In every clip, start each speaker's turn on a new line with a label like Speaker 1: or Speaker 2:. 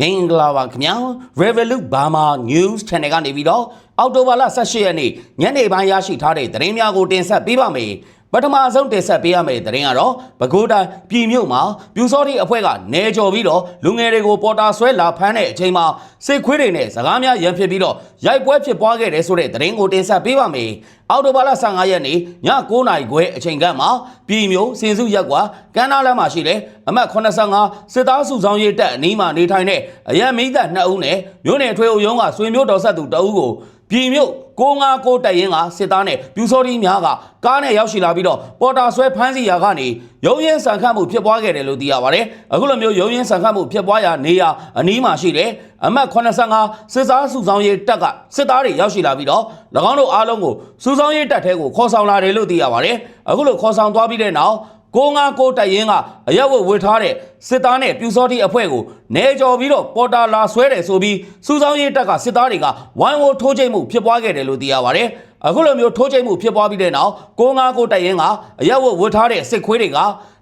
Speaker 1: မင်္ဂလာပါခင်ဗျာ Revolut Burma News Channel ကနေပြီးတော့အောက်တိုဘာလ18ရက်နေ့ညနေပိုင်းရရှိထားတဲ့သတင်းများကိုတင်ဆက်ပေးပါမယ် ပထမဆုံးတင်ဆက်ပေးရမယ့်သတင်းကတော့ပဲခူးတိုင်းပြည်မြို့မှာပြူစောတိအဖွဲ့ကနေကြော်ပြီးတော့လူငယ်တွေကိုပေါ်တာဆွဲလာဖမ်းတဲ့အချိန်မှာစစ်ခွေးတွေနဲ့စကားများရန်ဖြစ်ပြီးတော့ရိုက်ပွဲဖြစ်ပွားခဲ့တယ်ဆိုတဲ့သတင်းကိုတင်ဆက်ပေးပါမယ်အောက်တိုဘာလ15ရက်နေ့ည9:00နာရီခွဲအချိန်ကမှပြည်မြို့စင်စုရက်ကွာကမ်းနားလမ်းမှာရှိတဲ့အမှတ်85စစ်သားစုဆောင်ရေးတပ်အနီးမှာနေထိုင်တဲ့အရန်မိသက်2ဦးနဲ့မြို့နယ်ထွေအုပ်ရုံးကဆွေမျိုးတော်ဆက်သူ2ဦးကို ပြည်မြို့659တပ်ရင်းကစစ်သားနဲ့ပြူစောတိများကကားနဲ့ရောက်ရှိလာပြီးတော့ပေါ်တာဆွဲဖမ်းဆီးရာကနေရုံရင်ဆန်ခတ်မှုဖြစ်ပွားခဲ့တယ်လို့သိရပါတယ်။အခုလိုမျိုးရုံရင်ဆန်ခတ်မှုဖြစ်ပွားရာနေရာအနီးမှာရှိတဲ့အမှတ်85စစ်သားစုဆောင်ရေးတပ်ကစစ်သားတွေရောက်ရှိလာပြီးတော့၎င်းတို့အားလုံးကိုစုဆောင်ရေးတပ်ထဲကိုခေါ်ဆောင်လာတယ်လို့သိရပါတယ်။အခုလိုခေါ်ဆောင်သွားပြီးတဲ့နောက် 659တပ်ရင်းကအရက်ဝတ်ဝတ်ထားတဲ့စစ်သားနဲ့ပြူစောတိအဖွဲ့ကိုနေကြော်ပြီးတော့ပေါ်တာလာဆွဲတယ်ဆိုပြီးစူဆောင်းရေးတပ်ကစစ်သားတွေကဝိုင်းဝန်းထိုးချိတ်မှုဖြစ်ပွားခဲ့တယ်လို့သိရပါတယ်။အခုလိုမျိုးထိုးချိတ်မှုဖြစ်ပွားပြီးတဲ့နောက်659တပ်ရင်းကအရက်ဝတ်ဝတ်ထားတဲ့စစ်ခွေးတွေက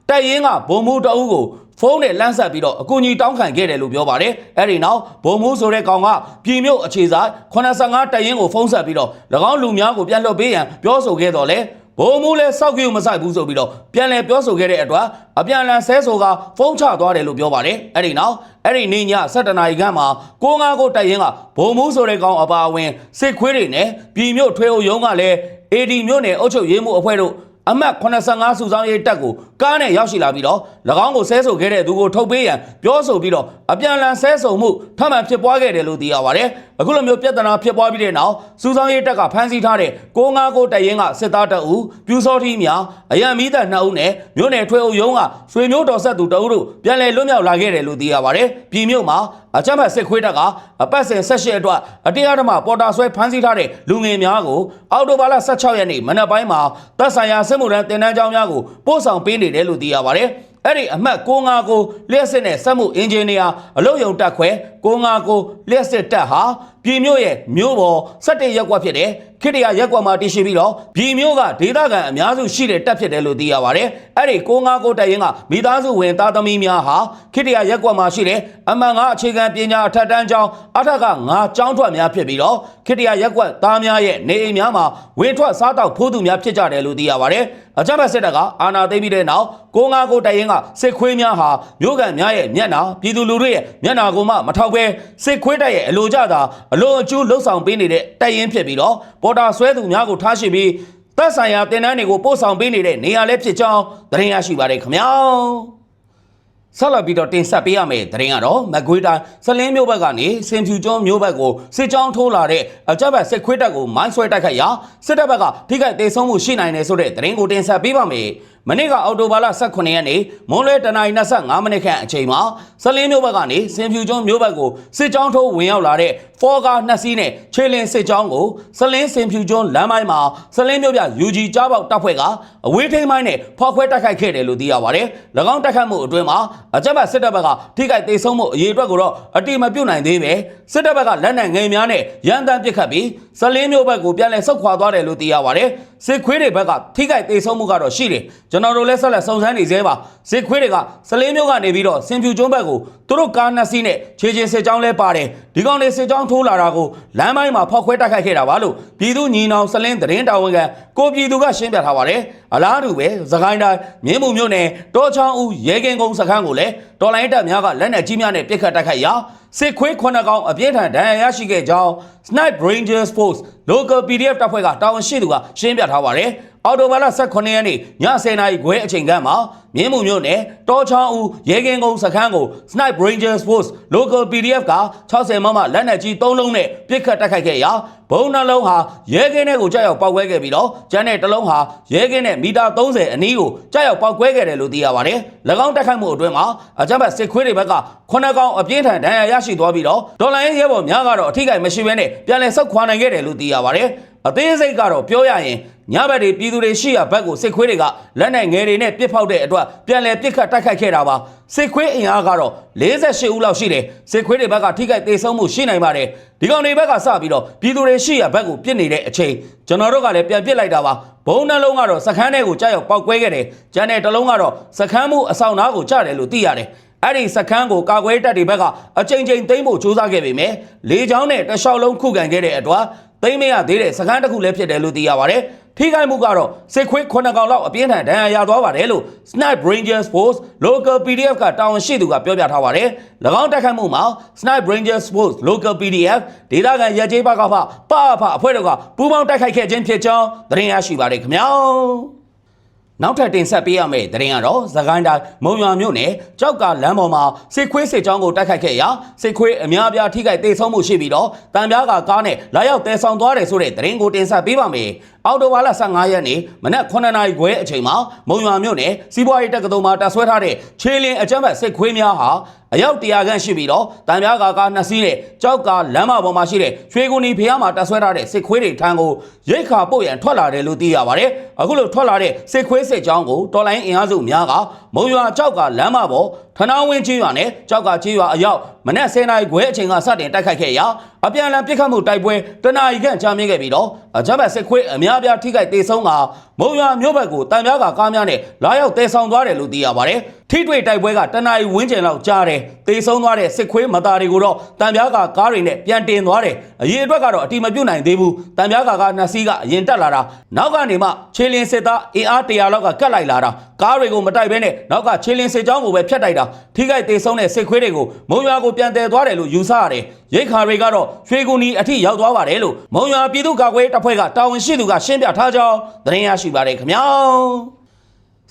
Speaker 1: တပ်ရင်းကဗုံမှုတအုပ်ကိုဖုန်းနဲ့လမ်းဆက်ပြီးတော့အကူအညီတောင်းခံခဲ့တယ်လို့ပြောပါတယ်။အဲ့ဒီနောက်ဗုံမှုဆိုတဲ့ကောင်ကပြည်မြို့အခြေဆိုင်85တပ်ရင်းကိုဖုန်းဆက်ပြီးတော့၎င်းလူများကိုပြန်လွှတ်ပေးရန်ပြောဆိုခဲ့တော့လေ ဘုံမူလဲစောက်ကြည့်မဆိုင်ဘူးဆိုပြီးတော့ပြန်လည်ပြောဆိုခဲ့တဲ့အတွက်အပြန်အလှန်ဆဲဆိုကဖုန်းချသွားတယ်လို့ပြောပါတယ်အဲ့ဒီနောက်အဲ့ဒီနေ့ည7နာရီခန့်မှာကိုငါကိုတိုက်ရင်ကဘုံမူဆိုတဲ့ကောင်အပါအဝင်စစ်ခွေးတွေနဲ့ပြည်မြို့ထွေအုပ်ရုံးကလည်း AD မြို့နယ်အုပ်ချုပ်ရေးမှုအဖွဲ့တို့အမတ်85စုဆောင်ရေးတက်ကိုကားနဲ့ရောက်ရှိလာပြီးတော့၎င်းကိုဆဲဆိုခဲ့တဲ့သူကိုထုတ်ပေးရန်ပြောဆိုပြီးတော့အပြန်အလှန်ဆဲဆိုမှုထပ်မံဖြစ်ပွားခဲ့တယ်လို့သိရပါတယ်။အခုလိုမျိုးပြဿနာဖြစ်ပွားပြီးတဲ့နောက်စုဆောင်ရေးတက်ကဖမ်းဆီးထားတဲ့659တပ်ရင်းကစစ်သားတအူပြူစောထီးများအရန်မီးတပ်2ဦးနဲ့မြို့နယ်ထွေအုပ်ရုံးကဆွေမျိုးတော်ဆက်သူတအူတို့ပြန်လည်လွတ်မြောက်လာခဲ့တယ်လို့သိရပါတယ်။ပြည်မြို့မှာအကြမ်းဖက်စစ်ခွေးတပ်ကအပတ်စဉ်၁၈အတွက်အတရားဓမ္မပေါ်တာဆွဲဖမ်းဆီးထားတဲ့လူငယ်များကိုအောက်တိုဘာလ16ရက်နေ့မနက်ပိုင်းမှာတပ်ဆိုင်ရာစစ်မှုထမ်းတင်တန်းကျောင်းများကိုပို့ဆောင်ပေးနေတယ်လို့သိရပါတယ်။ အဲ့ဒီအမှတ်659လျှက်စစ်နဲ့စက်မှုအင်ဂျင်နီယာအလုပ်ရုံတက်ခွဲ659လျှက်စစ်တက်ဟာ ပြည်မြို့ရဲ့မြို့ပေါ်17ရက်ကွက်ဖြစ်တယ်ခိတရရက်ကွက်မှာတည်ရှိပြီးတော့ပြည်မြို့ကဒေသခံအများစုရှိတဲ့တက်ဖြစ်တယ်လို့သိရပါတယ်အဲ့ဒီ659တက်ရင်ကမိသားစုဝင်သားသမီးများဟာခိတရရက်ကွက်မှာရှိတဲ့အမှန်ငါအခြေခံပညာအထက်တန်းကျောင်းအထက်ကငါကျောင်းထွက်များဖြစ်ပြီးတော့ခိတရရက်ကွက်သားများရဲ့နေအိမ်များမှာဝင်ထွက်စားတောက်ဖိုးသူများဖြစ်ကြတယ်လို့သိရပါတယ်အကြမ်းဖက်စစ်တပ်ကအာဏာသိမ်းပြီးတဲ့နောက်659တက်ရင်ကစစ်ခွေးများဟာမြို့ကန်များရဲ့မျက်နှာပြည်သူလူထုရဲ့မျက်နှာကိုမှမထောက်ပဲစစ်ခွေးတပ်ရဲ့အလိုကြတာအလိုအကျိုးလှုပ်ဆောင်ပေးနေတဲ့တပ်ရင်းဖြစ်ပြီးတော့ပေါ်တာဆွဲသူများကိုထားရှိပြီးတပ်ဆိုင်ရာတင်တန်းတွေကိုပို့ဆောင်ပေးနေတဲ့နေရာလည်းဖြစ်ကြောင်းသတင်းရရှိပါတယ်ခင်ဗျာဆက်လက်ပြီးတော့တင်ဆက်ပေးရမယ့်သတင်းကတော့မကွေးတိုင်းစလင်းမြို့ဘက်ကနေစင်ဖြူကျွန်းမြို့ဘက်ကိုစစ်ကြောင်းထိုးလာတဲ့အကြက်ဘက်စစ်ခွေးတပ်ကိုမိုင်းဆွဲတိုက်ခိုက်ရာစစ်တပ်ဘက်ကထိခိုက်ဒေဆုံးမှုရှိနိုင်တယ်ဆိုတဲ့သတင်းကိုတင်ဆက်ပေးပါမယ်။ မနေ့ကအော်တိုဘာလ18ရက်နေ့မွန်းလွဲတနင်္လာ25မိနစ်ခန့်အချိန်မှာစလင်းမြို့ဘက်ကနေစင်ဖြူကျွန်းမြို့ဘက်ကိုစစ်ကြောင်းထိုးဝင်ရောက်လာတဲ့ဖော်ကားနှစ်စီးနဲ့ခြေလင်းစစ်ကြောင်းကိုစလင်းစင်ဖြူကျွန်းလမ်းပိုင်းမှာစလင်းမြို့ပြ UG ကြားပေါက်တပ်ဖွဲ့ကအဝေးထိန်းပိုင်းနဲ့ဖောက်ခွဲတိုက်ခိုက်ခဲ့တယ်လို့သိရပါတယ်။၎င်းတိုက်ခိုက်မှုအတွင်းမှာအကြမ်းဖက်စစ်တပ်ဘက်ကထိခိုက်ဒေဆုံးမှုအရေးအတွက်ကိုတော့အတိမပြုတ်နိုင်သေးပဲစစ်တပ်ဘက်ကလက်နက်ငယ်များနဲ့ရန်တမ်းပစ်ခတ်ပြီးစလင်းမြို့ဘက်ကိုပြန်လည်ဆုတ်ခွာသွားတယ်လို့သိရပါတယ်။ စစ်ခွေးတွေဘက်ကထိခိုက်ဒေဆုံးမှုကတော့ရှိတယ်။ကျွန်တော်တို့လည်းဆက်လက်စုံစမ်းနေသေးပါ။စစ်ခွေးတွေကစလင်းမြို့ကနေပြီးတော့စင်ဖြူကျွန်းဘက်ကိုသူတို့ကားနှစ်စီးနဲ့ခြေချင်းစစ်ကြောင်းလဲပါတယ်။ဒီကောင်တွေစစ်ကြောင်းထိုးလာတာကိုလမ်းပိုင်းမှာဖောက်ခွဲတိုက်ခိုက်ခဲ့တာပါလို့ပြည်သူညီနောင်စလင်းသတင်းတာဝန်ခံကိုပြည်သူကရှင်းပြထားပါတယ်။အလားတူပဲသခိုင်းတိုင်းမြင်းမှုမြို့နယ်တောချောင်းဦးရဲကင်းကုန်းစခန်းကိုလည်းတော်လိုင်းတပ်များကလက်နက်ကြီးများနဲ့ပစ်ခတ်တိုက်ခိုက်ရာ စစ်ခွေးခုနှစ်ကောင်အပြင်းထန်ဒဏ်ရာရရှိခဲ့ကြောင်း Snipe Rangers Force Local PDF တပ်ဖွဲ့ကတာဝန်ရှိသူကရှင်းပြထားပါတယ်။ အော်တိုဘာလ18ရက်နေ့ည10:00နာရီခွဲအချိန်ကမှမြင်းမှုမြို့နယ်တောချောင်းဦးရဲကင်းကုန်းစခန်းကို Snipe Rangers Force Local PDF က60မမလက်နက်ကြီး3လုံးနဲ့ပစ်ခတ်တိုက်ခိုက်ခဲ့ရာဘုံနှလုံးဟာရဲကင်းထဲကိုကြောက်ရောက်ပောက်ကွဲခဲ့ပြီးတော့ကျန်တဲ့တစ်လုံးဟာရဲကင်းနဲ့မီတာ30အနီးကိုကြောက်ရောက်ပောက်ကွဲခဲ့တယ်လို့သိရပါတယ်။၎င်းတိုက်ခိုက်မှုအတွင်းမှာအကြမ်းဖက်စစ်ခွေးတွေဘက်ကခုနှစ်ကောင်အပြင်းထန်ဒဏ်ရာရရှိသွားပြီးတော့ဒေါ်လာရေးရဲဘော်များကတော့အထိကိမရှိဘဲနဲ့ပြန်လည်ဆုတ်ခွာနိုင်ခဲ့တယ်လို့သိရပါတယ်။ အသေးစိတ်ကတော့ပြောရရင်ညဘက်တွေပြည်သူတွေရှိရာဘက်ကိုစစ်ခွေးတွေကလက်နက်ငယ်တွေနဲ့ပစ်ဖောက်တဲ့အတွက်ပြန်လည်ပစ်ခတ်တိုက်ခိုက်ခဲ့တာပါစစ်ခွေးအင်အားကတော့48ဦးလောက်ရှိတယ်စစ်ခွေးတွေဘက်ကထိခိုက်ဒေဆုံးမှုရှိနိုင်ပါတယ်ဒီကောင်တွေဘက်ကစပြီးတော့ပြည်သူတွေရှိရာဘက်ကိုပစ်နေတဲ့အချိန်ကျွန်တော်တို့ကလည်းပြန်ပစ်လိုက်တာပါဘုံနှလုံးကတော့စခန်းထဲကိုကြားရောက်ပောက်ကွဲခဲ့တယ်ကျန်တဲ့တစ်လုံးကတော့စခန်းမှုအဆောင်သားကိုကြားတယ်လို့သိရတယ်အဲ့ဒီစခန်းကိုကာကွယ်တပ်တွေဘက်ကအကြိမ်ကြိမ်သိမ်းဖို့ကြိုးစားခဲ့ပေမဲ့လေကြောင်းနဲ့တလျှောက်လုံးခုခံခဲ့တဲ့အတွက် သိမ်းမရသေးတဲ့စခန်းတစ်ခုလည်းဖြစ်တယ်လို့သိရပါတယ်ထိခိုက်မှုကတော့စစ်ခွေး9កောင်လောက်အပြင်းထန်ဒဏ်ရာရသွားပါတယ်လို့ Snipe Rangers Force Local PDF ကတာဝန်ရှိသူကပြောပြထားပါတယ်။၎င်းတိုက်ခိုက်မှုမှာ Snipe Rangers Force Local PDF ဒေသခံရဲကြေးဘက်ကဖပအဖအဖွဲ့တို့ကပူးပေါင်းတိုက်ခိုက်ခဲ့ခြင်းဖြစ်ကြောင်းသတင်းရရှိပါတယ်ခင်ဗျာ။ နောက်ထပ်တင်ဆက်ပေးရမယ့်သတင်းကတော့သခိုင်းတိုင်းမုံရွာမြို့နယ်ကြောက်ကလမ်းပေါ်မှာစစ်ခွေးစစ်ကြောင်းကိုတိုက်ခိုက်ခဲ့ရာစစ်ခွေးအများအပြားထိခိုက်ဒေဆုံးမှုရှိပြီးတော့တံပြားကကားနဲ့လာရောက်တဲဆောင်သွားတယ်ဆိုတဲ့သတင်းကိုတင်ဆက်ပေးပါမယ်။အော်တိုဘာလ15ရက်နေ့မနက်9နာရီခွဲအချိန်မှာမုံရွာမြို့နယ်စီးပွားရေးတက္ကသိုလ်မှာတပ်ဆွဲထားတဲ့ခြေလင်းအကြမ်းဖက်စစ်ခွေးများဟာ အယောက်100ခန့်ရှိပြီးတော့တံပြားကကားနှစ်စီးနဲ့ကြောက်ကလမ်းမပေါ်မှာရှိတဲ့ရွှေကူနီဖျားမှာတပ်ဆွဲထားတဲ့စစ်ခွေးတွေထံကိုရိတ်ခါပို့ရန်ထွက်လာတယ်လို့သိရပါတယ်။အခုလိုထွက်လာတဲ့စစ်ခွေးစစ်ကြောင်းကိုတော်လိုင်းအင်အားစုများကမုံရွာကြောက်ကလမ်းမပေါ်ထနောင်းဝင်းချင်းရွာနဲ့ကြောက်ကချင်းရွာအရောက် မနက်10:00နာရီခွဲအချိန်ကစတင်တိုက်ခိုက်ခဲ့ရာအပြန်အလှန်ပစ်ခတ်မှုတိုက်ပွဲတနာရီခန့်ကြာမြင့်ခဲ့ပြီးတော့အကြမ်းဖက်စစ်ခွေးအများအပြားထိခိုက်ဒေဆုံးကမုံရွာမြို့ဘက်ကိုတံပြားကကားများနဲ့လာရောက်တဲဆောင်သွားတယ်လို့သိရပါတယ်။ထိတွေ့တိုက်ပွဲကတနာရီဝန်းကျင်လောက်ကြာတယ်။ဒေဆုံးသွားတဲ့စစ်ခွေးမသားတွေကိုတော့တံပြားကကားတွေနဲ့ပြန်တင်သွားတယ်။အရေးအတွက်ကတော့အတိမပြုတ်နိုင်သေးဘူး။တံပြားကကားနှစ်စီးကအရင်တက်လာတာနောက်ကနေမှခြေလင်းစစ်သားအင်အား100လောက်ကကတ်လိုက်လာတာကားတွေကိုမတိုက်ဘဲနဲ့နောက်ကခြေလင်းစစ်ကြောင်းကိုပဲဖျက်တိုက်တာထိခိုက်ဒေဆုံးတဲ့စစ်ခွေးတွေကိုမုံရွာကိုပြန်တည်သွားတယ်လို့ယူဆရတယ်။ရိတ်ခါတွေကတော့ရွှေကူနီအထိရောက်သွားပါတယ်လို့မုံရွာပြည်သူ့ကာကွယ်ရေးတပ်ဖွဲ့ကတာဝန်ရှိသူကရှင်းပြထားကြောင်းသတင်းရရှိပါတယ်ခင်ဗျာ။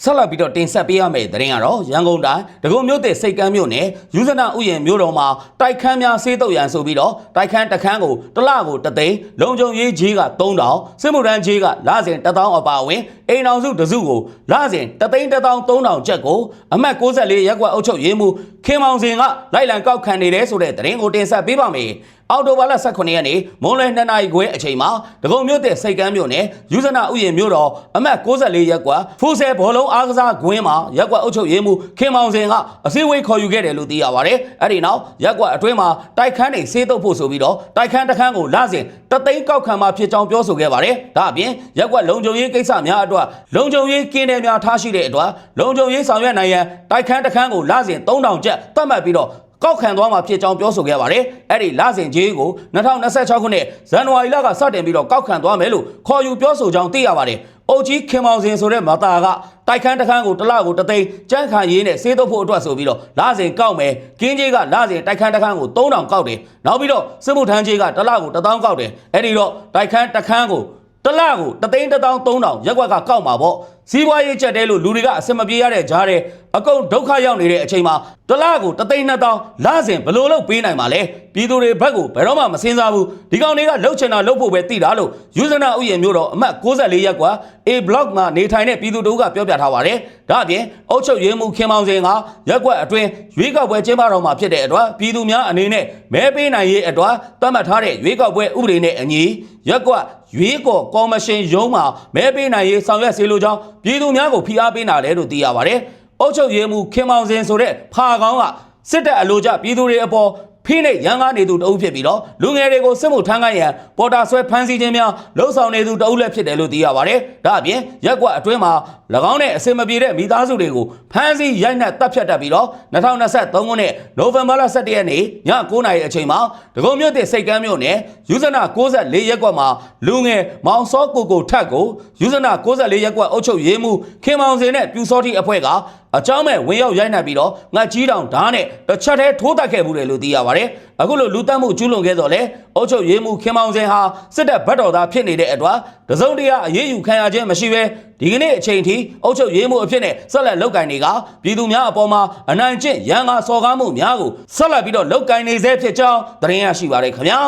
Speaker 1: ဆက်လက်ပြီးတော့တင်ဆက်ပေးရမယ့်သတင်းကတော့ရန်ကုန်တိုင်းဒဂုံမြို့တဲ့စိတ်ကမ်းမြို့နယ်ယူဇနာဥယျာဉ်မြို့တော်မှာတိုက်ခန်းများဆေးတုပ်ရန်ဆိုပြီးတော့တိုက်ခန်းတစ်ခန်းကိုတစ်လကိုတစ်သိန်းလုံခြုံရေးကြီးက3000စစ်မှုထမ်းကြီးကလစဉ်1000အပါအဝင်အိမ်အောင်စုတစ်စုကိုလစဉ်တသိန်း1000ကျပ်ကိုအမှတ်64ရက်ကွက်အုပ်ချုပ်ရေးမှူးခင်မောင်စင်ကလိုက်လံကောက်ခံနေတယ်ဆိုတဲ့သတင်းကိုတင်ဆက်ပေးပါမယ် အော်တိုဘာလ18ရက်နေ့မွန်းလွယ်2နာရီခွဲအချိန်မှာဒဂုံမြို့တဲ့စိတ်ကမ်းမြို့နယ်ယူဇနာဥယျာဉ်မြို့တော်အမှတ်64ရက်ကွက်ဖူးဆဲဘောလုံးအားကစားကွင်းမှာရက်ကွက်အုပ်ချုပ်ရေးမှူးခင်မောင်စင်ကအစည်းအဝေးခေါ်ယူခဲ့တယ်လို့သိရပါတယ်။အဲ့ဒီနောက်ရက်ကွက်အတွင်းမှာတိုက်ခန်းတွေဆေးတုပ်ဖို့ဆိုပြီးတော့တိုက်ခန်းတစ်ခန်းကိုလစဉ်တသိန်းကောက်ခံမှာဖြစ်ကြောင်းပြောဆိုခဲ့ပါတယ်။ဒါအပြင်ရက်ကွက်လုံခြုံရေးကိစ္စများအတွက်လုံခြုံရေးကင်းတယ်များထားရှိတဲ့အတွက်လုံခြုံရေးဆောင်ရွက်နိုင်ရန်တိုက်ခန်းတစ်ခန်းကိုလစဉ်3000ကျပ်သတ်မှတ်ပြီးတော့ ကောက်ခံသွားမှာဖြစ်ကြောင်းပြောဆိုခဲ့ပါတယ်။အဲ့ဒီလစဉ်ကြီးကို2026ခုနှစ်ဇန်နဝါရီလကစတင်ပြီးတော့ကောက်ခံသွားမယ်လို့ခေါ်ယူပြောဆိုကြောင်းသိရပါတယ်။အုတ်ကြီးခင်မောင်စင်ဆိုတဲ့မသားကတိုက်ခန်းတစ်ခန်းကိုတစ်လကိုတစ်သိန်းကြမ်းခံရေးနဲ့စေးတုပ်ဖို့အတွက်ဆိုပြီးတော့လစဉ်ကောက်မယ်။ကင်းကြီးကလစဉ်တိုက်ခန်းတစ်ခန်းကို3000ကောက်တယ်။နောက်ပြီးတော့စစ်မှုထမ်းကြီးကတစ်လကို1000ကောက်တယ်။အဲ့ဒီတော့တိုက်ခန်းတစ်ခန်းကိုတလကိုတသိန်းတစ်သောင်းသုံးထောင်ရက်ကွက်ကကောက်မှာပေါ့စီးပွားရေးချက်တဲလို့လူတွေကအစင်မပြေရတဲ့ကြားတဲ့ အကုန်ဒုက္ခရောက်နေတဲ့အချိန်မှာတလကိုတသိန်းနှစ်သောင်းလစဉ်ဘလို့လို့ပေးနိုင်ပါလဲပြည်သူတွေဘက်ကိုဘယ်တော့မှမစင်စားဘူးဒီကောင်တွေကလှုပ်ချင်တာလှုပ်ဖို့ပဲတည်တာလို့ယူဇနာဥယျာဉ်မျိုးတော့အမှတ်64ရက်ကွက် A block မှာနေထိုင်တဲ့ပြည်သူတို့ကပြောပြထားပါတယ်ဒါအပြင်အုတ်ချုပ်ရေးမှုခင်မောင်စင်ကရက်ကွက်အတွင်းရွေးကောက်ပွဲကျင်းပတော်မှာဖြစ်တဲ့အတွက်ပြည်သူများအနေနဲ့မဲပေးနိုင်ရေးအတွက်သတ်မှတ်ထားတဲ့ရွေးကောက်ပွဲဥပဒေနဲ့အညီရက်ကွက်ရွေးကော်ကော်မရှင်ရုံးမှာမဲပေးနိုင်ရေးဆောင်ရွက်စေလိုကြောင်းပြည်သူများကိုဖိအားပေးနာတယ်လို့သိရပါတယ်။ အုတ်ချုပ်ရေးမှုခင်မောင်စင်ဆိုတဲ့ဖာကောင်းကစစ်တပ်အလို့ကြပြည်သူတွေအပေါ်ဖိနှိပ်ရန်ကားနေသူတအုပ်ဖြစ်ပြီးတော့လူငယ်တွေကိုစစ်မှုထမ်းခိုင်းရန်ပေါ်တာဆွဲဖမ်းဆီးခြင်းများလှုံ့ဆော်နေသူတအုပ်လည်းဖြစ်တယ်လို့သိရပါတယ်။ဒါအပြင်ရက်ကွက်အတွင်းမှာ၎င်းနဲ့အစင်မပြေတဲ့မိသားစုတွေကိုဖမ်းဆီးရိုက်နှက်တပ်ဖြတ်တတ်ပြီးတော့2023ခုနှစ်နိုဝင်ဘာလ17ရက်နေ့ည9:00နာရီအချိန်မှာဒဂုံမြို့တဲ့စိတ်ကမ်းမြို့နယ်ယူဇနာ64ရက်ကွက်မှာလူငယ်မောင်စောကိုကိုထက်ကိုယူဇနာ64ရက်ကွက်အုပ်ချုပ်ရေးမှူးခင်မောင်စင်နဲ့ပြူစောတိအဖွဲ့က အကြောင်းမဲ့ဝင်ရောက်ရိုက်နှက်ပြီးတော့ငတ်ကြီးတောင်ဓာတ်နဲ့တစ်ချက်တည်းထိုးတက်ခဲ့မှုတယ်လို့သိရပါတယ်။အခုလိုလူတက်မှုကျူးလွန်ခဲ့တော့လေအုပ်ချုပ်ရေးမှူးခင်မောင်စင်ဟာစစ်တပ်ဗတ်တော်သားဖြစ်နေတဲ့အတွက်တစုံတရာအရေးယူခံရခြင်းမရှိဘဲဒီကနေ့အချိန်ထိအုပ်ချုပ်ရေးမှူးအဖြစ်နဲ့ဆက်လက်လုပ်ကင်တွေကပြည်သူများအပေါ်မှာအနိုင်ကျင့်ရန်ကာစော်ကားမှုများကိုဆက်လက်ပြီးတော့လုပ်ကင်နေစေဖြစ်ကြောင်းသတင်းရရှိပါရခင်ဗျာ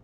Speaker 1: ။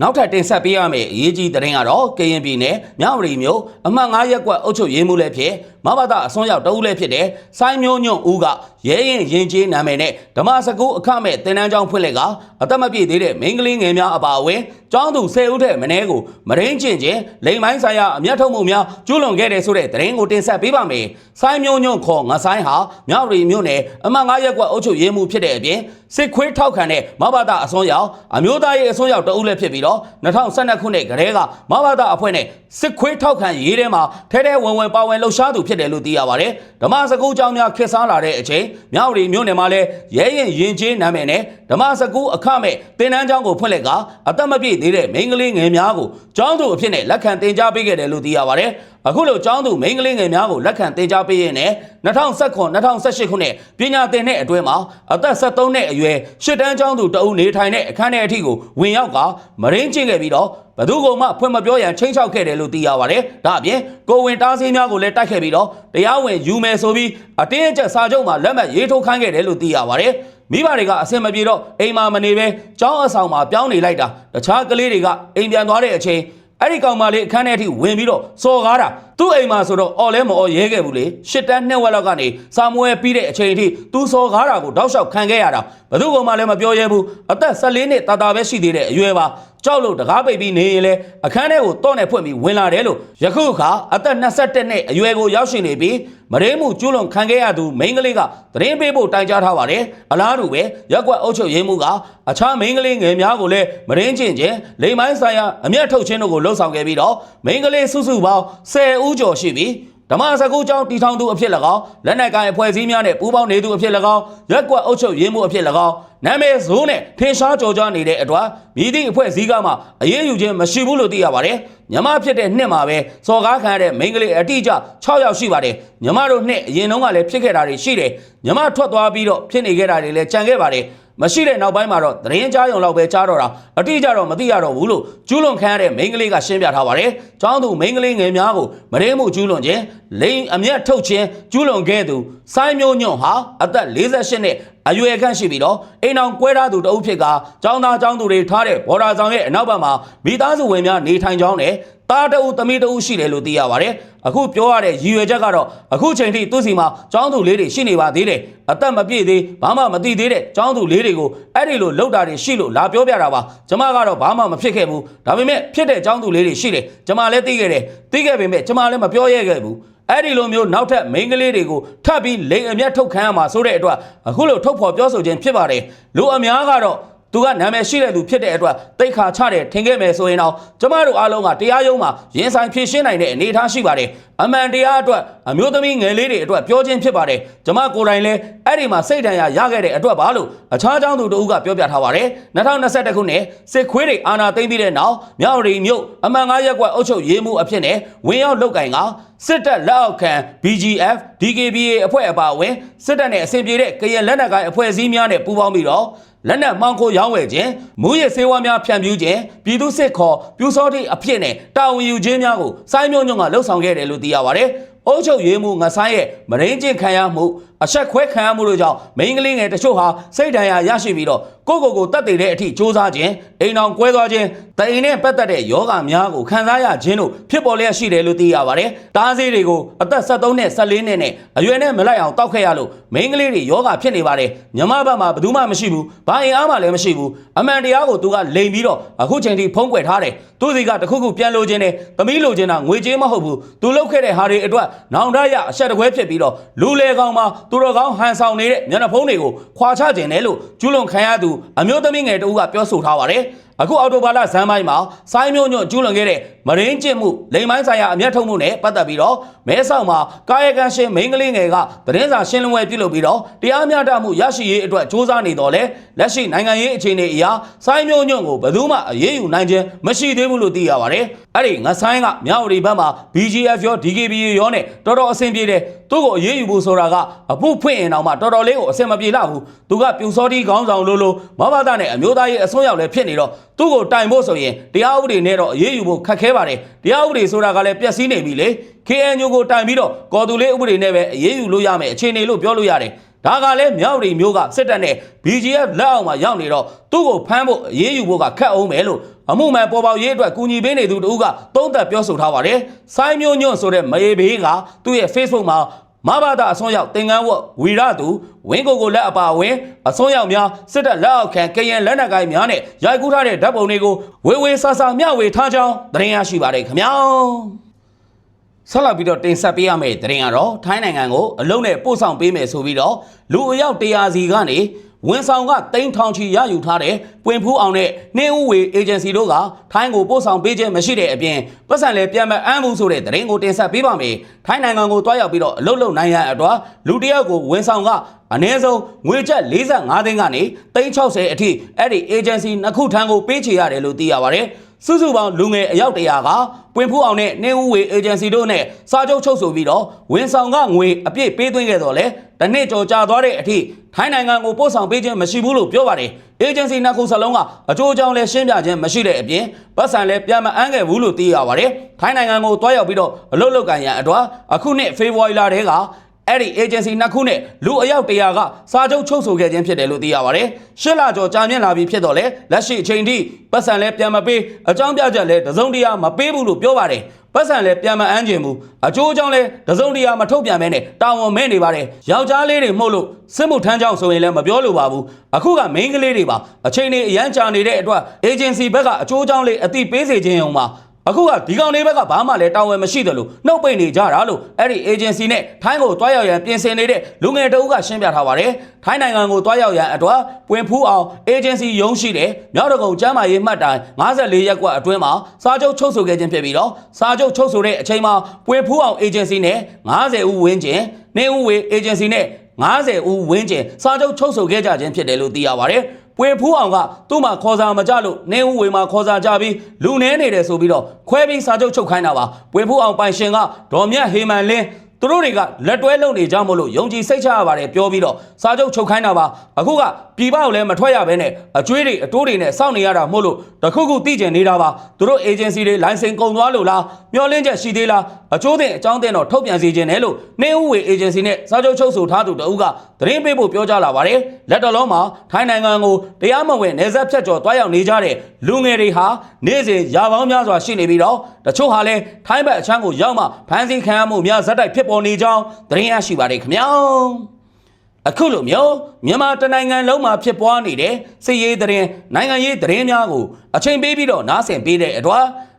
Speaker 1: နောက်ထပ်တင်ဆက်ပေးရမယ့်အရေးကြီးသတင်းကတော့ကရင်ပြည်နယ်မြဝတီမြို့အမှတ်9ရပ်ကွက်အုပ်ချုပ်ရေးမှူးလည်းဖြစ်မဘာသာအစွန်းရောက်တဦးလည်းဖြစ်တဲ့စိုင်းမျိုးညွန့်ဦးကရဲရင်ရင်ကျေးနာမည်နဲ့ဓမ္မစကူအခမဲ့တင်နန်းကျောင်းဖွင့်လက်ကအသက်မပြည့်သေးတဲ့မိန်းကလေးငယ်များအပါအဝင်ကျောင်းသူ10ဦးထက်မနည်းကိုမရင်းကျင်ချင်းလိမ်မိုင်းဆိုင်ရာအမျက်ထုတ်မှုများကျူးလွန်ခဲ့တဲ့ဆိုတဲ့သတင်းကိုတင်ဆက်ပေးပါမယ်။စိုင်းမျိုးညွန့်ခေါ်ငဆိုင်ဟာမြဝတီမြို့နယ်အမှတ်9ရပ်ကွက်အုပ်ချုပ်ရေးမှူးဖြစ်တဲ့အပြင်စစ်ခွေးထောက်ခံတဲ့မဘာသာအစွန်းရောက်အမျိုးသားရေးအစွန်းရောက်တဦးလည်းဖြစ်ပြီးတော့တော့2012ခုနှစ်ကတည်းကမဘာသာအဖွဲ့နဲ့စစ်ခွေးထောက်ခံရေးထဲမှာထဲထဲဝင်ဝင်ပါဝင်လှုပ်ရှားသူဖြစ်တယ်လို့သိရပါတယ်ဓမ္မစကူကျောင်းများခေတ်စားလာတဲ့အချိန်မြောက်ရီမြို့နယ်မှာလည်းရဲရင်ရင်ကျေးနာမည်နဲ့ဓမ္မစကူအခမဲ့တင်နန်းကျောင်းကိုဖွင့်လှစ်ကအသက်မပြည့်သေးတဲ့မိန်းကလေးငယ်များကိုကျောင်းသူအဖြစ်နဲ့လက်ခံတင် जा ပေးခဲ့တယ်လို့သိရပါတယ် အခုလိုကျောင်းသူမိန်းကလေးငယ်များကိုလက်ခံတင် जा ပေးရင်းနဲ့2019 2018ခုနှစ်ပညာသင်တဲ့အတွင်းမှာအသက်73နှစ်အရွယ်ရှစ်တန်းကျောင်းသူတအုပ်နေထိုင်တဲ့အခန်းထဲအထိကိုဝင်ရောက်ကမရင်းကျင့်ခဲ့ပြီးတော့ဘသူကမှဖွင့်မပြောရန်ချိန်ချောက်ခဲ့တယ်လို့သိရပါတယ်။ဒါအပြင်ကိုဝင်တားဆီးများကိုလည်းတိုက်ခဲ့ပြီးတော့တရားဝင်ယူမယ်ဆိုပြီးအတင်းအကျပ်စာချုပ်မှာလက်မှတ်ရေးထိုးခိုင်းခဲ့တယ်လို့သိရပါတယ်။မိဘတွေကအဆင်မပြေတော့အိမ်မှာမနေပဲကျောင်းအဆောင်မှာပြောင်းနေလိုက်တာတခြားကလေးတွေကအိမ်ပြန်သွားတဲ့အချိန် အဲ့ဒီကောင်မလေးအခန်းထဲအထိဝင်ပြီးတော့စော်ကားတာသူ့အိမ်မှာဆိုတော့အော်လဲမအော်ရဲခဲ့ဘူးလေရှစ်တန်းနှစ်ဝက်လောက်ကနေစာမွေးပြီးတဲ့အချိန်အထိသူစော်ကားတာကိုတောက်လျှောက်ခံခဲ့ရတာဘယ်သူကမှလည်းမပြောရဲဘူးအသက်14နှစ်တာတာပဲရှိသေးတဲ့အရွယ်ပါကြောက်လို့တကားပိတ်ပြီးနေရင်လေအခန်းထဲကိုတော့နဲ့ဖွင့်ပြီးဝင်လာတယ်လို့ယခုအခါအသက်21နှစ်အရွယ်ကိုရောက်ရှိနေပြီးမရင်းမှုကျူးလွန်ခံခဲ့ရသူမိန်းကလေးကသတင်းပေးဖို့တိုင်ကြားထားပါတယ်အလားတူပဲရက်ကွက်အုပ်ချုပ်ရေးမှုကအခြားမိန်းကလေးငယ်များကိုလည်းမရင်းချင်းချင်းလိမ်မိုင်းဆိုင်ရာအမျက်ထုတ်ခြင်းတို့ကိုလှုံ့ဆော်ခဲ့ပြီးတော့မိန်းကလေးစုစုပေါင်း10ဦးကျော်ရှိပြီးဓမ္မစကုကျောင်းတီထောင်သူအဖြစ်၎င်းလက်နက်ကိုင်အဖွဲ့အစည်းများနဲ့ပူးပေါင်းနေသူအဖြစ်၎င်းရက်ကွက်အုပ်ချုပ်ရေးမှုအဖြစ်၎င်းနာမည်ဇိုးနဲ့ထင်ရှားကြော်ကြားနေတဲ့အတွက်မြည်သည့်အဖွဲ့အစည်းကမှအရေးယူခြင်းမရှိဘူးလို့သိရပါတယ်မြမဖြစ်တဲ့နှစ်မှာပဲစော်ကားခံရတဲ့မိန်းကလေးအတိအကျ6ယောက်ရှိပါတယ်မြမတို့နှစ်အရင်တုန်းကလည်းဖြစ်ခဲ့တာတွေရှိတယ်မြမထွက်သွားပြီးတော့ဖြစ်နေခဲ့တာတွေလည်းကြံခဲ့ပါတယ် မရှိတဲ့နောက်ပိုင်းမှာတော့သတင်းကြားရုံလောက်ပဲကြားတော့တာအတိအကျတော့မသိရတော့ဘူးလို့ကျူးလွန်ခံရတဲ့မိန်းကလေးကရှင်းပြထားပါတယ်။ကျောင်းသူမိန်းကလေးငယ်များကိုမရင်းမှုကျူးလွန်ခြင်းလိန်အမျက်ထုတ်ခြင်းကျူးလွန်ခဲ့သူစိုင်းမျိုးညွန့်ဟာအသက်48နှစ် အရွယ်ခန့်ရှိပြီးတော့အိမ်အောင်ကွဲထားသူတအုပ်ဖြစ်ကကျောင်းသားကျောင်းသူတွေထားတဲ့ဘော်ဒါဆောင်ရဲ့အနောက်ဘက်မှာမိသားစုဝင်များနေထိုင်ကြောင်းနဲ့တားတအုပ်သမီးတအုပ်ရှိတယ်လို့သိရပါတယ်။အခုပြောရတဲ့ရည်ရွယ်ချက်ကတော့အခုချိန်ထိသူ့စီမှာကျောင်းသူလေးတွေရှိနေပါသေးတယ်။အသက်မပြည့်သေးဘာမှမသိသေးတဲ့ကျောင်းသူလေးတွေကိုအဲ့ဒီလိုလောက်တာတွေရှိလို့လာပြောပြတာပါ။ကျမကတော့ဘာမှမဖြစ်ခဲ့ဘူး။ဒါပေမဲ့ဖြစ်တဲ့ကျောင်းသူလေးတွေရှိတယ်။ကျမလည်းသိခဲ့တယ်။သိခဲ့ပေမဲ့ကျမလည်းမပြောရဲခဲ့ဘူး။ အဲ့ဒီလိုမျိုးနောက်ထပ်မိန်းကလေးတွေကိုထပ်ပြီးလိန်အမျက်ထုတ်ခံရမှာဆိုတဲ့အတွက်အခုလိုထုတ်ဖော်ပြောဆိုခြင်းဖြစ်ပါတယ်လူအများကတော့သူကနာမည်ရှိတဲ့သူဖြစ်တဲ့အတွက်တိတ်ခါချတယ်ထင်ခဲ့မယ်ဆိုရင်တော့ကျမတို့အားလုံးကတရားရုံးမှာရင်ဆိုင်ဖြေရှင်းနိုင်တဲ့အနေအထားရှိပါတယ်အမှန်တရားအတွက် အမျိုးသမီးငယ်လေးတွေအတွက်ပြောခြင်းဖြစ်ပါတယ်ကျမကိုယ်တိုင်လည်းအဲ့ဒီမှာစိတ်ဒဏ်ရာရခဲ့တဲ့အတွက်ပါလို့အခြားကျောင်းသူတို့ကပြောပြထားပါတယ်2021ခုနှစ်စစ်ခွေးတွေအာဏာသိမ်းပြီးတဲ့နောက်မြောက်ရီမြို့အမှန်ငါးရက်ကွက်အုပ်ချုပ်ရေးမှုအဖြစ်နဲ့ဝင်ရောက်လုတ်ကင်ကစစ်တပ်လက်အောက်ခံ BGF DKBA အဖွဲ့အပါအဝင်စစ်တပ်နဲ့အဆင်ပြေတဲ့ကရင်လက်နက်ကိုင်အဖွဲ့အစည်းများနဲ့ပူးပေါင်းပြီးတော့လက်နက်မှောင်ခိုရောင်းဝယ်ခြင်းမူရစ်ဆေးဝါးများဖြန့်ဖြူးခြင်းပြည်သူစစ်ခေါ်ပြူစောတိအဖြစ်နဲ့တာဝန်ယူခြင်းများကိုစိုင်းမျိုးညွန့်ကလှုပ်ဆောင်ခဲ့တယ်လို့သိရပါတယ်။ အုပ်ချုပ်ရေးမှုငဆိုင်ရဲ့မရင်းကျင့်ခံရမှုအဆက်ခွဲခံရမှုတို့ကြောင့်မိန်းကလေးငယ်တချို့ဟာစိတ်ဒဏ်ရာရရှိပြီးတော့ ကိုယ့်ကိုယ်ကိုတတ်သိတဲ့အထိစ조사ခြင်းအိမ်အောင်ကွဲသွားခြင်းတအိမ်နဲ့ပတ်သက်တဲ့ယောဂများကိုခံစားရခြင်းတို့ဖြစ်ပေါ်လျက်ရှိတယ်လို့သိရပါတယ်။တားဆေးတွေကိုအသက်73နဲ့14နှစ်နဲ့အရွယ်နဲ့မလိုက်အောင်တောက်ခဲ့ရလို့မိန်းကလေးတွေယောဂဖြစ်နေပါတယ်။မြမဘက်မှာဘယ်သူမှမရှိဘူး။ဘာအင်အားမှလည်းမရှိဘူး။အမှန်တရားကိုသူကလိန်ပြီးတော့အခုချိန်ထိဖုံးကွယ်ထားတယ်။သူစီကတခုခုပြန်လိုခြင်းနဲ့သမီးလိုခြင်းတာငွေကြေးမဟုတ်ဘူး။သူလုပ်ခဲ့တဲ့ဟာတွေအတွက်နောင်တရအဆက်တကွဲဖြစ်ပြီးတော့လူလေကောင်မှာသူတော်ကောင်းဟန်ဆောင်နေတဲ့မျက်နှာဖုံးတွေကိုခွာချခြင်းနဲ့လို့ကျူးလွန်ခံရသူအမျိုးသမီးငယ်တဦးကပြောဆိုထားပါတယ်။ အခုအော်တိုဘာလဇန်ပိုင်းမှာစိုင်းမျိုးညွန့်ကျူးလွန်ခဲ့တဲ့မရင်းကျင့်မှုလိမ်မိုင်းဆိုင်ရာအမျက်ထုတ်မှုနဲ့ပတ်သက်ပြီးတော့မဲဆောက်မှာကာယကံရှင်မိန်းကလေးငယ်ကသတင်းစာရှင်းလင်းပွဲပြုလုပ်ပြီးတော့တရားမျှတမှုရရှိရေးအတွက်စ조사နေတော့လေလက်ရှိနိုင်ငံရေးအခြေအနေအရစိုင်းမျိုးညွန့်ကိုဘယ်သူမှအရေးယူနိုင်ခြင်းမရှိသေးဘူးလို့သိရပါတယ်။အဲ့ဒီငဆိုင်းကမြောက်ရီဘက်မှာ BGF ရော DKBA ရောနဲ့တော်တော်အဆင်ပြေတယ်သူ့ကိုအရေးယူဖို့ဆိုတာကအဖို့ဖွင့်ရင်တော့မှတော်တော်လေးကိုအဆင်မပြေတော့ဘူးသူကပြူစောတိခေါင်းဆောင်လို့လို့မဘာသာနဲ့အမျိုးသားရေးအစွန်းရောက်လည်းဖြစ်နေတော့ သူ့ကိုတိုင်ဖို့ဆိုရင်တရားဥပဒေနဲ့တော့အရေးယူဖို့ခက်ခဲပါတယ်တရားဥပဒေဆိုတာကလည်းပျက်စီးနေပြီလေ KNU ကိုတိုင်ပြီးတော့ကော်တူလေးဥပဒေနဲ့ပဲအရေးယူလို့ရမယ်အခြေအနေလို့ပြောလို့ရတယ်ဒါကလည်းမြောက်ရီမျိုးကစစ်တပ်နဲ့ BGF လက်အောက်မှာရောက်နေတော့သူ့ကိုဖမ်းဖို့အရေးယူဖို့ကခက်အောင်မယ်လို့အမှုမှန်ပေါ်ပေါက်ရေးအတွက်ကူညီပေးနေသူတို့ကသုံးသပ်ပြောဆိုထားပါတယ်။စိုင်းမျိုးညွန့်ဆိုတဲ့မရေဘေးကသူ့ရဲ့ Facebook မှာ မဘာသာအစွန်းရောက်တင်ကန်းဝတ်ဝီရသူဝင်းကိုကိုလက်အပါဝင်အစွန်းရောက်များစစ်တပ်လက်အောက်ခံကရင်လက်နက်ကိုင်များနဲ့ရိုက်ကူးထားတဲ့ဓာတ်ပုံတွေကိုဝေဝေဆာဆာမျှဝေထားကြောင်းသတင်းရရှိပါတယ်ခင်ဗျာဆက်လက်ပြီးတော့တင်ဆက်ပေးရမယ့်သတင်းကတော့ထိုင်းနိုင်ငံကိုအလုံးနဲ့ပို့ဆောင်ပေးမယ်ဆိုပြီးတော့လူအယောက်100စီကနေ ဝန်ဆောင်ကတိန်းထောင်ချီရယူထားတဲ့ပွင့်ဖူးအောင်နဲ့နှင်းဦးဝေအေဂျင်စီတို့ကထိုင်းကိုပို့ဆောင်ပေးခြင်းမရှိတဲ့အပြင်ပတ်စံလည်းပြန်မအမ်းဘူးဆိုတဲ့သတင်းကိုတင်ဆက်ပေးပါမယ်။ထိုင်းနိုင်ငံကိုတွားရောက်ပြီးတော့အလုပ်လုပ်နိုင်ရန်အတွက်လူတစ်ယောက်ကိုဝန်ဆောင်ကအနည်းဆုံးငွေကျပ်45သိန်းကနေ360အထိအဲ့ဒီ agency နှစ်ခုထံကိုပေးချေရတယ်လို့သိရပါတယ်။ စုစုပေါင်းလူငယ်အယောက်တရာကပွင့်ဖူးအောင်နဲ့နှင်းဦးဝေ agency တို့နဲ့စာချုပ်ချုပ်ဆိုပြီးတော့ဝန်ဆောင်ကငွေအပြည့်ပေးသွင်းခဲ့တော့လေတစ်နှစ်ကျော်ကြာသွားတဲ့အထိထိုင်းနိုင်ငံကိုပို့ဆောင်ပေးခြင်းမရှိဘူးလို့ပြောပါတယ်။ agency နှစ်ခုစလုံးကအကျိုးအကြောင်းလည်းရှင်းပြခြင်းမရှိတဲ့အပြင်ပတ်စံလည်းပြန်မအမ်းခဲ့ဘူးလို့သိရပါတယ်။ထိုင်းနိုင်ငံကိုတွားရောက်ပြီးတော့အလုပ်လုပ်ကန်ရန်အတွက်အခုနှစ်ဖေဖော်ဝါရီလတည်းက အဲ့ဒီ agency နှစ်ခုနဲ့လူအယောက်တရာကစာချုပ်ချုပ်ဆိုခဲ့ခြင်းဖြစ်တယ်လို့သိရပါတယ်။ရှစ်လကျော်ကြာမြင့်လာပြီဖြစ်တော့လေလက်ရှိအချိန်ထိပတ်စံလည်းပြန်မပေးအကြောင်းပြချက်လည်းတစုံတရာမပေးဘူးလို့ပြောပါတယ်။ပတ်စံလည်းပြန်မအမ်းကျင်ဘူးအကျိုးအကြောင်းလည်းတစုံတရာမထုတ်ပြန်မဲနဲ့တာဝန်မဲ့နေပါတယ်။ယောက်ျားလေးတွေမှုလို့စစ်မှုထမ်းကြောင်းဆိုရင်လည်းမပြောလို့ပါဘူး။အခုက main ကလေးတွေပါအချိန်တွေအရန်ကြာနေတဲ့အတွက် agency ဘက်ကအကျိုးအကြောင်းလေးအတိပေးစေခြင်းုံပါ။ အခုကဒီကောင်လေးဘက်ကဘာမှလည်းတာဝန်မရှိတယ်လို့နှုတ်ပိတ်နေကြတာလို့အဲ့ဒီ agency နဲ့ထိုင်းကိုတွားရောက်ရန်ပြင်ဆင်နေတဲ့လူငယ်တအုပ်ကရှင်းပြထားပါတယ်။ထိုင်းနိုင်ငံကိုတွားရောက်ရန်အတွက်ပွင့်ဖူးအောင် agency ရုံးရှိတယ်။မြောက်တကုံကျမ်းမာရေးမှတ်တိုင်54ရက်ကွက်အတွင်းမှာစာချုပ်ချုပ်ဆိုခဲ့ခြင်းဖြစ်ပြီးတော့စာချုပ်ချုပ်ဆိုတဲ့အချိန်မှာပွင့်ဖူးအောင် agency နဲ့90ဦးဝန်းကျင်နေဦးဝေ agency နဲ့90ဦးဝန်းကျင်စာချုပ်ချုပ်ဆိုခဲ့ကြခြင်းဖြစ်တယ်လို့သိရပါတယ်။ ပွေဖူးအောင်ကသူ့မှာခေါ်စာမကြလို့နေဦးဝေမှာခေါ်စာကြပြီးလူနေနေတယ်ဆိုပြီးတော့ခွဲပြီးစာချုပ်ချုပ်ခိုင်းတာပါပွေဖူးအောင်ပိုင်ရှင်ကဒေါ်မြတ်ဟေမန်လင်းသူတို့တွေကလက်တွဲလုံနေကြမို့လို့ယုံကြည်စိတ်ချရပါတယ်ပြောပြီးတော့စာချုပ်ချုပ်ခိုင်းတာပါအခုကပြည်ပကိုလည်းမထွက်ရဘဲနဲ့အကျွေးတွေအတိုးတွေနဲ့စောင့်နေရတာမို့လို့တခုခုသိကျင်နေတာပါသူတို့ agency တွေ license ကုန်သွားလို့လားမျောလင်းချက်ရှိသေးလားအချိုးတင်အကြောင်းတင်တော့ထုတ်ပြန်စီခြင်းနဲ့လို့နေဦးဝေ agency နဲ့စာချုပ်ချုပ်ဆိုထားသူတအုပ်ကသတင်းပေးဖို့ပြောကြလာပါတယ်လက်တော်လုံးမှာထိုင်းနိုင်ငံကိုတရားမဝင်နေဆက်ဖြတ်ကျော်တွားရောက်နေကြတဲ့လူငယ်တွေဟာနေ့စဉ်ရာပေါင်းများစွာရှိနေပြီးတော့တချို့ဟာလည်းထိုင်းဘက်အချမ်းကိုရောက်မှဖမ်းဆီးခံရမှုများဇက်တိုက်ဖြစ်ပေါ်နေကြောင်းသတင်းရရှိပါတယ်ခင်ဗျာအခုလိုမျိုးမြန်မာတနိုင်ငံလုံးမှာဖြစ်ပွားနေတဲ့စစ်ရေးသတင်းနိုင်ငံရေးသတင်းများကိုအချိန်ပေးပြီးတော့နားဆင်ပေးတဲ့အတွက်